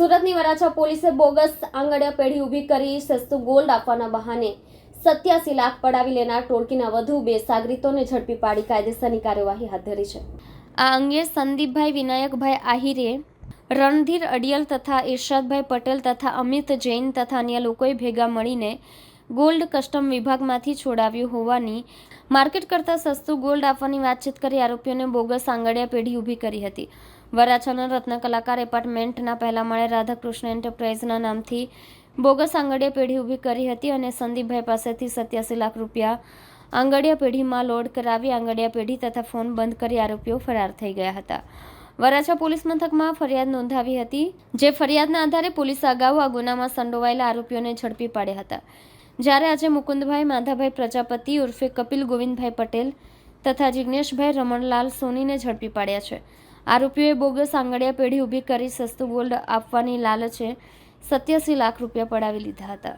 સુરતની વરાછા પોલીસે બોગસ આંગડિયા પેઢી ઊભી કરી સસ્તું ગોલ્ડ આપવાના બહાને સત્યાસી લાખ પડાવી લેનાર ટોળકીના વધુ બે સાગરીતોને ઝડપી પાડી કાયદેસરની કાર્યવાહી હાથ ધરી છે. આ અંગે સંદીપભાઈ, વિનાયકભાઈ આહિરે, રણધીર અડિયલ તથા ઇરશાદભાઈ પટેલ તથા અમિત જૈન તથા અન્ય લોકોએ ભેગા મળીને ગોલ્ડ કસ્ટમ વિભાગમાંથી છોડાવ્યું હોવાની માર્કેટ કરતાં સસ્તું ગોલ્ડ આપવાની વાતચીત કરી આરોપીઓને બોગસ આંગડિયા પેઢી ઊભી કરી હતી. વરાછાના રત્ન કલાકાર એપાર્ટમેન્ટના પહેલા માળે રાધાકૃષ્ણ એન્ટરપ્રાઇઝના નામથી બોગસ આંગડિયા પેઢી ઊભી કરી હતી અને સંદીપભાઈ પાસેથી સત્યાસી લાખ રૂપિયા આંગડિયા પેઢીમાં લોડ કરાવી આંગડિયા પેઢી તથા ફોન બંધ કરી આરોપીઓ ફરાર થઈ ગયા હતા. વરાછા પોલીસ મથકમાં ફરિયાદ નોંધાવી હતી, જે ફરિયાદના આધારે પોલીસે અગાઉ આ ગુનામાં સંડોવાયેલા આરોપીઓને ઝડપી પાડ્યા હતા. જ્યારે આજે મુકુંદભાઈ માધાભાઈ પ્રજાપતિ ઉર્ફે કપિલ ગોવિંદભાઈ પટેલ તથા જિજ્ઞેશભાઈ રમણલાલ સોનીને ઝડપી પાડ્યા છે. આરોપીઓએ બોગસ આંગડિયા પેઢી ઊભી કરી સસ્તું ગોલ્ડ આપવાની લાલચે સત્યાસી લાખ રૂપિયા પડાવી લીધા હતા.